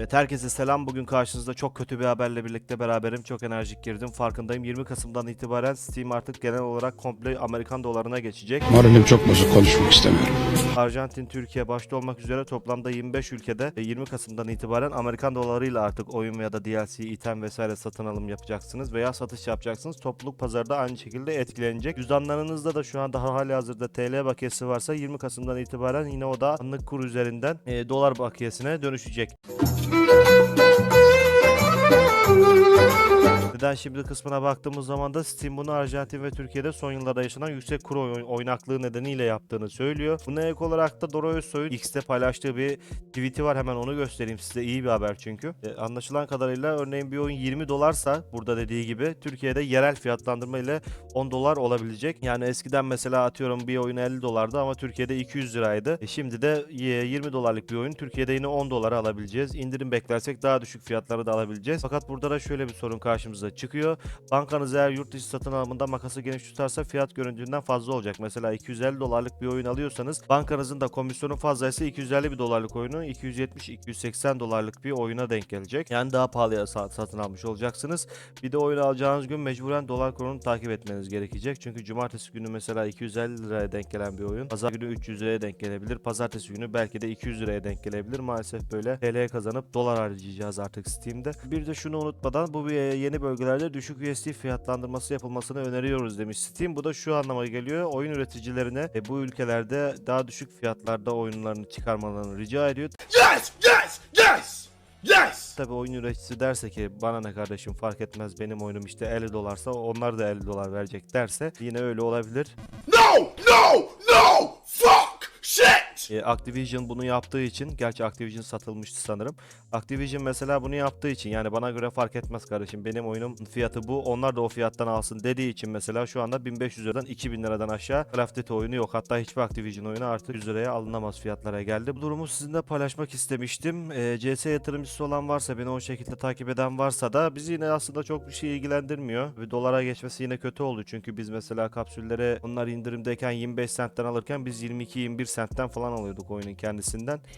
Evet herkese selam. Bugün karşınızda çok kötü bir haberle birlikte beraberim. Çok enerjik girdim. Farkındayım. 20 Kasım'dan itibaren Steam artık genel olarak komple Amerikan dolarına geçecek. Moralim çok bozuk konuşmak istemiyorum. Arjantin, Türkiye başta olmak üzere toplamda 25 ülkede ve 20 Kasım'dan itibaren Amerikan dolarıyla artık oyun ya da DLC, item vesaire satın alım yapacaksınız veya satış yapacaksınız. Topluluk pazarda aynı şekilde etkilenecek. Cüzdanlarınızda da şu anda hali hazırda TL bakiyesi varsa 20 Kasım'dan itibaren yine o da anlık kur üzerinden e, dolar bakiyesine dönüşecek. Thank you. Neden şimdi kısmına baktığımız zaman da Steam bunu Arjantin ve Türkiye'de son yıllarda yaşanan yüksek kur oy- oynaklığı nedeniyle yaptığını söylüyor. Buna ek olarak da Dora Özsoy'un X'te paylaştığı bir tweet'i var. Hemen onu göstereyim size. iyi bir haber çünkü. E, anlaşılan kadarıyla örneğin bir oyun 20 dolarsa burada dediği gibi Türkiye'de yerel fiyatlandırma ile 10 dolar olabilecek. Yani eskiden mesela atıyorum bir oyun 50 dolardı ama Türkiye'de 200 liraydı. E, şimdi de e, 20 dolarlık bir oyun Türkiye'de yine 10 dolara alabileceğiz. İndirim beklersek daha düşük fiyatlara da alabileceğiz. Fakat burada da şöyle bir sorun karşımıza çıkıyor. Bankanız eğer yurt dışı satın alımında makası geniş tutarsa fiyat göründüğünden fazla olacak. Mesela 250 dolarlık bir oyun alıyorsanız bankanızın da komisyonu fazlaysa 250 bir dolarlık oyunu 270-280 dolarlık bir oyuna denk gelecek. Yani daha pahalıya sa- satın almış olacaksınız. Bir de oyunu alacağınız gün mecburen dolar kurunu takip etmeniz gerekecek. Çünkü cumartesi günü mesela 250 liraya denk gelen bir oyun. Pazar günü 300 liraya denk gelebilir. Pazartesi günü belki de 200 liraya denk gelebilir. Maalesef böyle TL kazanıp dolar harcayacağız artık Steam'de. Bir de şunu unutmadan bu bir- yeni bölgelerde düşük USD fiyatlandırması yapılmasını öneriyoruz demiş Steam. Bu da şu anlama geliyor. Oyun üreticilerine e, bu ülkelerde daha düşük fiyatlarda oyunlarını çıkarmalarını rica ediyor. Yes, yes, yes, yes. Tabi oyun üreticisi derse ki bana ne kardeşim fark etmez benim oyunum işte 50 dolarsa onlar da 50 dolar verecek derse yine öyle olabilir. No, no, no. E, Activision bunu yaptığı için, gerçi Activision satılmıştı sanırım. Activision mesela bunu yaptığı için yani bana göre fark etmez kardeşim benim oyunum fiyatı bu onlar da o fiyattan alsın dediği için mesela şu anda 1500 liradan 2000 liradan aşağı Duty oyunu yok. Hatta hiçbir Activision oyunu artık 100 liraya alınamaz fiyatlara geldi. Bu durumu sizinle paylaşmak istemiştim. E, CS yatırımcısı olan varsa beni o şekilde takip eden varsa da bizi yine aslında çok bir şey ilgilendirmiyor. Ve dolara geçmesi yine kötü oldu çünkü biz mesela kapsülleri onlar indirimdeyken 25 centten alırken biz 22-21 centten falan alıyorduk oyunun kendisinden.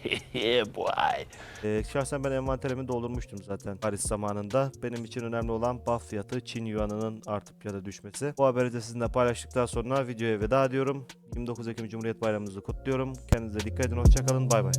Ee, şahsen ben envanterimi doldurmuştum zaten Paris zamanında. Benim için önemli olan buff fiyatı Çin yuanının artıp ya da düşmesi. Bu haberi de sizinle paylaştıktan sonra videoya veda ediyorum. 29 Ekim Cumhuriyet Bayramınızı kutluyorum. Kendinize dikkat edin. Hoşçakalın. Bay bay.